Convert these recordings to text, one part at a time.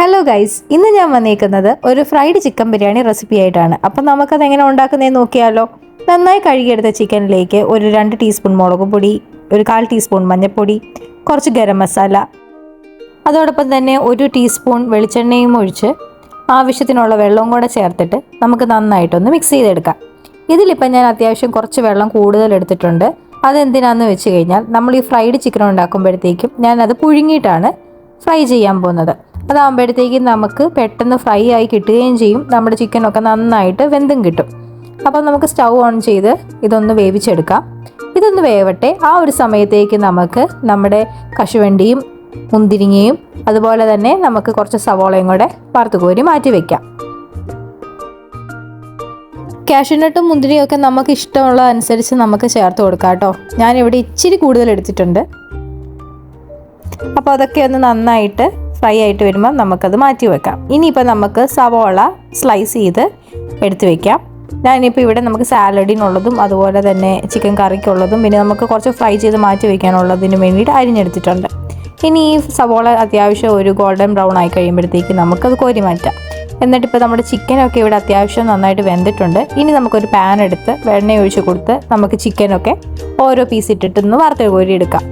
Hello guys ഇന്ന് ഞാൻ വന്നേക്കുന്നത് ഒരു ഫ്രൈഡ് ചിക്കൻ ബിരിയാണി റെസിപ്പി ആയിട്ടാണ്. അപ്പം നമുക്കത് എങ്ങനെ ഉണ്ടാക്കുന്നതെന്ന് നോക്കിയാലോ? നന്നായി കഴുകിയെടുത്ത ചിക്കനിലേക്ക് ഒരു രണ്ട് ടീസ്പൂൺ മുളക് പൊടി ഒരു കാൽ ടീസ്പൂൺ മഞ്ഞൾപ്പൊടി കുറച്ച് ഗരം മസാല. അതോടൊപ്പം തന്നെ ഒരു ടീസ്പൂൺ വെളിച്ചെണ്ണയും ഒഴിച്ച് ആവശ്യത്തിനുള്ള വെള്ളവും കൂടെ ചേർത്തിട്ട് നമുക്ക് നന്നായിട്ടൊന്ന് മിക്സ് ചെയ്തെടുക്കാം. ഇതിലിപ്പം ഞാൻ അത്യാവശ്യം കുറച്ച് വെള്ളം കൂടുതൽ എടുത്തിട്ടുണ്ട്. അതെന്തിനാന്ന് വെച്ച് കഴിഞ്ഞാൽ നമ്മൾ ഈ ഫ്രൈഡ് ചിക്കൻ ഉണ്ടാക്കുമ്പോഴത്തേക്കും ഞാനത് പുഴുങ്ങിയിട്ടാണ് ഫ്രൈ ചെയ്യാൻ പോകുന്നത്. അതാകുമ്പോഴത്തേക്കും നമുക്ക് പെട്ടെന്ന് ഫ്രൈ ആയി കിട്ടുകയും ചെയ്യും. നമ്മുടെ ചിക്കനൊക്കെ നന്നായിട്ട് വെന്തും കിട്ടും. അപ്പം നമുക്ക് സ്റ്റൗ ഓൺ ചെയ്ത് ഇതൊന്ന് വേവിച്ചെടുക്കാം. ഇതൊന്ന് വേവട്ടെ. ആ ഒരു സമയത്തേക്ക് നമുക്ക് നമ്മുടെ കശുവണ്ടിയും മുന്തിരിങ്ങയും അതുപോലെ തന്നെ നമുക്ക് കുറച്ച് സവോളയും കൂടെ വറുത്തുകോരി മാറ്റി വെക്കാം. കാഷ്യൂനട്ടും മുന്തിരിയും ഒക്കെ നമുക്ക് ഇഷ്ടമുള്ള അനുസരിച്ച് നമുക്ക് ചേർത്ത് കൊടുക്കാം കേട്ടോ. ഞാനിവിടെ ഇച്ചിരി കൂടുതൽ എടുത്തിട്ടുണ്ട്. അപ്പോൾ അതൊക്കെ ഒന്ന് നന്നായിട്ട് ഫ്രൈ ആയിട്ട് വരുമ്പോൾ നമുക്കത് മാറ്റി വെക്കാം. ഇനിയിപ്പോൾ നമുക്ക് സവോള സ്ലൈസ് ചെയ്ത് എടുത്തു വെക്കാം. ഞാനിപ്പോൾ ഇവിടെ നമുക്ക് സാലഡിനുള്ളതും അതുപോലെ തന്നെ ചിക്കൻ കറിക്കുള്ളതും പിന്നെ നമുക്ക് കുറച്ച് ഫ്രൈ ചെയ്ത് മാറ്റി വെക്കാനുള്ളതിന് വേണ്ടിയിട്ട് അരിഞ്ഞെടുത്തിട്ടുണ്ട്. ഇനി ഈ സവോള അത്യാവശ്യം ഒരു ഗോൾഡൻ ബ്രൗൺ ആയി കഴിയുമ്പോഴത്തേക്ക് നമുക്കത് കോരി മാറ്റാം. എന്നിട്ട് ഇപ്പോൾ നമ്മുടെ ചിക്കനൊക്കെ ഇവിടെ അത്യാവശ്യം നന്നായിട്ട് വെന്തിട്ടുണ്ട്. ഇനി നമുക്കൊരു പാൻ എടുത്ത് വെണ്ണ ഒഴിച്ച് കൊടുത്ത് നമുക്ക് ചിക്കനൊക്കെ ഓരോ പീസ് ഇട്ടിട്ടൊന്ന് വറുത്ത് കോരി എടുക്കാം.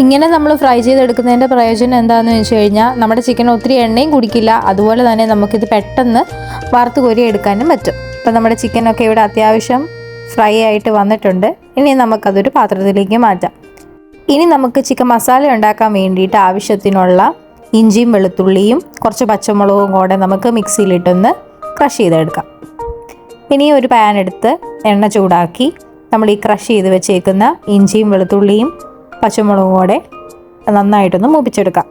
ഇങ്ങനെ നമ്മൾ ഫ്രൈ ചെയ്തെടുക്കുന്നതിന്റെ പ്രയോജനം എന്താണെന്ന് വെച്ച് കഴിഞ്ഞാൽ നമ്മുടെ ചിക്കൻ ഒത്തിരി എണ്ണയും കുടിക്കില്ല. അതുപോലെ തന്നെ നമുക്കിത് പെട്ടെന്ന് വറുത്ത് കോരി എടുക്കാനും പറ്റും. അപ്പോൾ നമ്മുടെ ചിക്കനൊക്കെ ഇവിടെ അത്യാവശ്യം ഫ്രൈ ആയിട്ട് വന്നിട്ടുണ്ട്. ഇനി നമുക്കതൊരു പാത്രത്തിലേക്ക് മാറ്റാം. ഇനി നമുക്ക് ചിക്കൻ മസാല ഉണ്ടാക്കാൻ വേണ്ടിയിട്ട് ആവശ്യത്തിനുള്ള ഇഞ്ചിയും വെളുത്തുള്ളിയും കുറച്ച് പച്ചമുളകും കൂടെ നമുക്ക് മിക്സിയിലിട്ടൊന്ന് ക്രഷ് ചെയ്തെടുക്കാം. ഇനി ഒരു പാൻ എടുത്ത് എണ്ണ ചൂടാക്കി നമ്മൾ ഈ ക്രഷ് ചെയ്ത് വെച്ചേക്കുന്ന ഇഞ്ചിയും വെളുത്തുള്ളിയും പച്ചമുളകും കൂടെ നന്നായിട്ടൊന്ന് മൂപ്പിച്ചെടുക്കാം.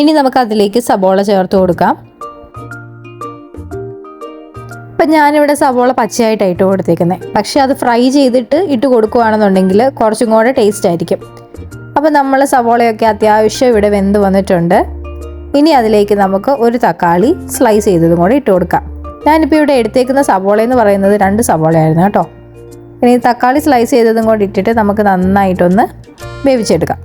ഇനി നമുക്ക് അതിലേക്ക് സബോള ചേർത്ത് കൊടുക്കാം. ഇപ്പം ഞാനിവിടെ സബോള പച്ചയായിട്ടാണ് ഇട്ട് കൊടുത്തേക്കുന്നത് പക്ഷേ അത് ഫ്രൈ ചെയ്തിട്ട് ഇട്ട് കൊടുക്കുകയാണെന്നുണ്ടെങ്കിൽ കുറച്ചും കൂടെ ടേസ്റ്റ് ആയിരിക്കും. അപ്പോൾ നമ്മൾ സബോളയൊക്കെ അത്യാവശ്യം ഇവിടെ വെന്ത് വന്നിട്ടുണ്ട്. ഇനി അതിലേക്ക് നമുക്ക് ഒരു തക്കാളി സ്ലൈസ് ചെയ്തതും കൂടെ ഇട്ട് കൊടുക്കാം. ഞാനിപ്പോൾ ഇവിടെ എടുത്തേക്കുന്ന സവോള എന്ന് പറയുന്നത് രണ്ട് സവോളയായിരുന്നു കേട്ടോ. ഇനി തക്കാളി സ്ലൈസ് ചെയ്തതും കൂടി ഇട്ടിട്ട് നമുക്ക് നന്നായിട്ടൊന്ന് വേവിച്ചെടുക്കാം.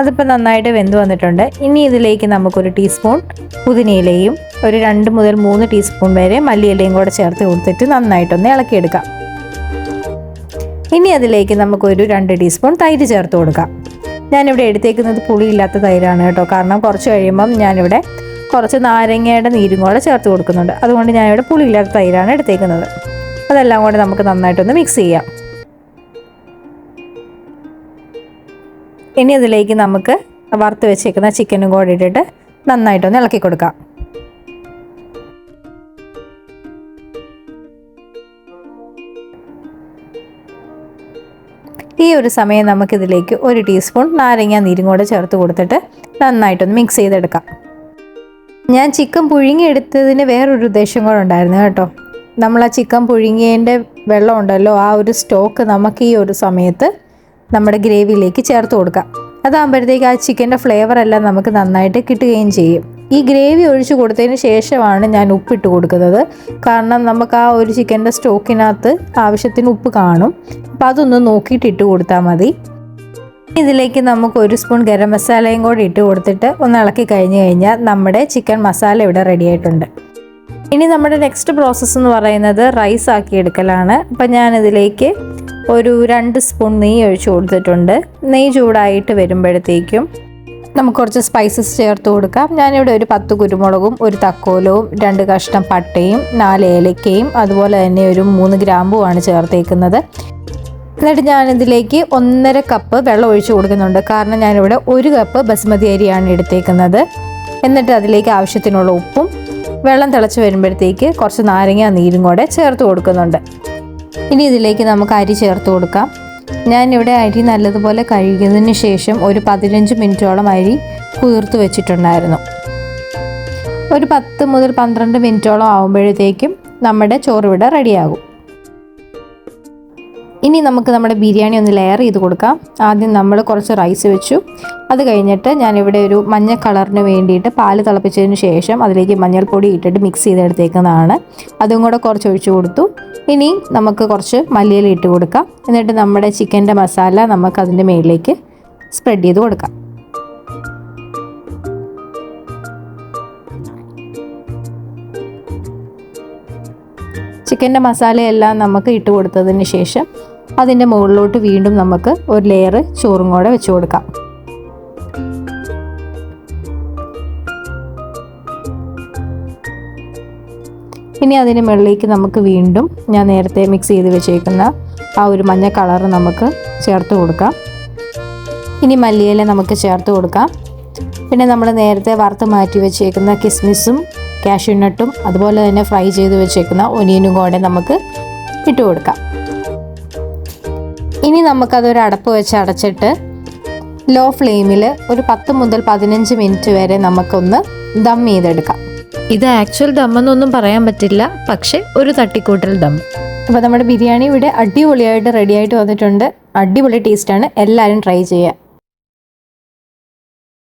അതിപ്പോൾ നന്നായിട്ട് വെന്ത് വന്നിട്ടുണ്ട്. ഇനി ഇതിലേക്ക് നമുക്കൊരു ടീസ്പൂൺ പുതിനയിലയും ഒരു രണ്ട് മുതൽ മൂന്ന് ടീസ്പൂൺ വരെ മല്ലിയിലയും കൂടെ ചേർത്ത് കൊടുത്തിട്ട് നന്നായിട്ടൊന്ന് ഇളക്കിയെടുക്കാം. ഇനി അതിലേക്ക് നമുക്കൊരു രണ്ട് ടീസ്പൂൺ തൈര് ചേർത്ത് കൊടുക്കാം. ഞാനിവിടെ എടുത്തേക്കുന്നത് പുളിയില്ലാത്ത തൈരാണ് കേട്ടോ. കാരണം കുറച്ച് കഴിയുമ്പം ഞാനിവിടെ കുറച്ച് നാരങ്ങയുടെ നീരും കൂടെ ചേർത്ത് കൊടുക്കുന്നുണ്ട്. അതുകൊണ്ട് ഞാനിവിടെ പുളിയില്ലാത്ത തൈരാണ് എടുത്തേക്കുന്നത്. അതെല്ലാം കൂടെ നമുക്ക് നന്നായിട്ടൊന്ന് മിക്സ് ചെയ്യാം. ഇനി അതിലേക്ക് നമുക്ക് വറുത്ത് വെച്ചേക്കുന്ന ചിക്കനും കൂടെ ഇട്ടിട്ട് നന്നായിട്ടൊന്ന് ഇളക്കി കൊടുക്കാം. ഈ ഒരു സമയം നമുക്കിതിലേക്ക് ഒരു ടീസ്പൂൺ നാരങ്ങ നീരും കൂടെ ചേർത്ത് കൊടുത്തിട്ട് നന്നായിട്ടൊന്ന് മിക്സ് ചെയ്തെടുക്കാം. ഞാൻ ചിക്കൻ പുഴുങ്ങിയെടുത്തതിന് വേറൊരു ഉദ്ദേശം കൂടെ ഉണ്ടായിരുന്നു കേട്ടോ. നമ്മൾ ആ ചിക്കൻ പുഴുങ്ങിയതിന്റെ വെള്ളം ഉണ്ടല്ലോ ആ ഒരു സ്റ്റോക്ക് നമുക്ക് ഈ ഒരു സമയത്ത് നമ്മുടെ ഗ്രേവിയിലേക്ക് ചേർത്ത് കൊടുക്കാം. അതാകുമ്പോഴത്തേക്ക് ആ ചിക്കന്റെ ഫ്ലേവർ എല്ലാം നമുക്ക് നന്നായിട്ട് കിട്ടുകയും ചെയ്യും. ഈ ഗ്രേവി ഒഴിച്ച് കൊടുത്തതിന് ശേഷമാണ് ഞാൻ ഉപ്പിട്ട് കൊടുക്കുന്നത്. കാരണം നമുക്ക് ആ ഒരു ചിക്കന്റെ സ്റ്റോക്കിനകത്ത് ആവശ്യത്തിന് ഉപ്പ് കാണും. അപ്പോൾ അതൊന്ന് നോക്കിയിട്ട് ഇട്ട് കൊടുത്താൽ മതി. ഇതിലേക്ക് നമുക്ക് ഒരു സ്പൂൺ ഗരം മസാലയും കൂടി ഇട്ട് കൊടുത്തിട്ട് ഒന്ന് ഇളക്കി കഴിഞ്ഞ് കഴിഞ്ഞാൽ നമ്മുടെ ചിക്കൻ മസാല ഇവിടെ റെഡി ആയിട്ടുണ്ട്. ഇനി നമ്മുടെ നെക്സ്റ്റ് പ്രോസസ്സ് എന്ന് പറയുന്നത് റൈസ് ആക്കി എടുക്കലാണ്. അപ്പം ഞാനിതിലേക്ക് ഒരു രണ്ട് സ്പൂൺ നെയ്യ് ഒഴിച്ച് കൊടുത്തിട്ടുണ്ട്. നെയ്യ് ചൂടായിട്ട് വരുമ്പോഴത്തേക്കും നമുക്ക് കുറച്ച് സ്പൈസസ് ചേർത്ത് കൊടുക്കാം. ഞാനിവിടെ ഒരു പത്ത് കുരുമുളകും ഒരു തക്കോലവും രണ്ട് കഷ്ണം പട്ടയും നാല് ഏലക്കയും അതുപോലെ തന്നെ ഒരു മൂന്ന് ഗ്രാമ്പുമാണ് ചേർത്തേക്കുന്നത്. എന്നിട്ട് ഞാനിതിലേക്ക് ഒന്നര കപ്പ് വെള്ളം ഒഴിച്ചു കൊടുക്കുന്നുണ്ട്. കാരണം ഞാനിവിടെ ഒരു കപ്പ് ബസ്മതി അരിയാണ് എടുത്തേക്കുന്നത്. എന്നിട്ട് അതിലേക്ക് ആവശ്യത്തിനുള്ള ഉപ്പും വെള്ളം തിളച്ച് വരുമ്പോഴത്തേക്ക് കുറച്ച് നാരങ്ങ നീരും കൂടെ ചേർത്ത് കൊടുക്കുന്നുണ്ട്. ഇനി ഇതിലേക്ക് നമുക്ക് അരി ചേർത്ത് കൊടുക്കാം. ഞാനിവിടെ അരി നല്ലതുപോലെ കഴുകിയതിന് ശേഷം ഒരു പതിനഞ്ച് മിനിറ്റോളം അരി കുതിർത്ത് വെച്ചിട്ടുണ്ടായിരുന്നു. ഒരു പത്ത് മുതൽ പന്ത്രണ്ട് മിനിറ്റോളം ആകുമ്പോഴത്തേക്കും നമ്മുടെ ചോറ് വിട റെഡിയാകും ഇനി നമുക്ക് നമ്മുടെ ബിരിയാണി ഒന്ന് ലെയർ ചെയ്ത് കൊടുക്കാം. ആദ്യം നമ്മൾ കുറച്ച് റൈസ് വെച്ചു. അത് കഴിഞ്ഞിട്ട് ഞാനിവിടെ ഒരു മഞ്ഞ കളറിന് വേണ്ടിയിട്ട് പാൽ തിളപ്പിച്ചതിന് ശേഷം അതിലേക്ക് മഞ്ഞൾപ്പൊടി ഇട്ടിട്ട് മിക്സ് ചെയ്തെടുത്തേക്കുന്നതാണ്. അതും കൂടെ കുറച്ച് ഒഴിച്ചു കൊടുത്തു. ഇനി നമുക്ക് കുറച്ച് മല്ലിയില ഇട്ട് കൊടുക്കാം. എന്നിട്ട് നമ്മുടെ ചിക്കന്റെ മസാല നമുക്ക് അതിന്റെ മേളിലേക്ക് സ്പ്രെഡ് ചെയ്ത് കൊടുക്കാം. ചിക്കന്റെ മസാലയെല്ലാം നമുക്ക് ഇട്ട് കൊടുത്തതിന് ശേഷം അതിന്റെ മുകളിലോട്ട് വീണ്ടും നമുക്ക് ഒരു ലെയർ ചോറും കൂടെ വെച്ച് കൊടുക്കാം. ഇനി അതിന് മുകളിലേക്ക് നമുക്ക് വീണ്ടും ഞാൻ നേരത്തെ മിക്സ് ചെയ്ത് വെച്ചേക്കുന്ന ആ ഒരു മഞ്ഞ കളർ നമുക്ക് ചേർത്ത് കൊടുക്കാം. ഇനി മല്ലിയില നമുക്ക് ചേർത്ത് കൊടുക്കാം. പിന്നെ നമ്മൾ നേരത്തെ വറുത്ത് മാറ്റി വെച്ചേക്കുന്ന കിസ്മിസും കാഷ്യൂനട്ടും അതുപോലെ തന്നെ ഫ്രൈ ചെയ്ത് വെച്ചേക്കുന്ന ഒനിയനും കൂടെ നമുക്ക് ഇട്ട് കൊടുക്കാം. ഇനി നമുക്കതൊരു അടപ്പ് വെച്ച് അടച്ചിട്ട് ലോ ഫ്ലെയിമിൽ ഒരു പത്ത് മുതൽ പതിനഞ്ച് മിനിറ്റ് വരെ നമുക്കൊന്ന് ദം ചെയ്തെടുക്കാം. ഇത് ആക്ച്വൽ ദമ്മെന്നൊന്നും പറയാൻ പറ്റില്ല പക്ഷെ ഒരു തട്ടിക്കൂട്ടൽ ദം. അപ്പോൾ നമ്മുടെ ബിരിയാണി ഇവിടെ അടിപൊളിയായിട്ട് റെഡിയായിട്ട് വന്നിട്ടുണ്ട്. അടിപൊളി ടേസ്റ്റാണ് എല്ലാവരും ട്രൈ ചെയ്യുക.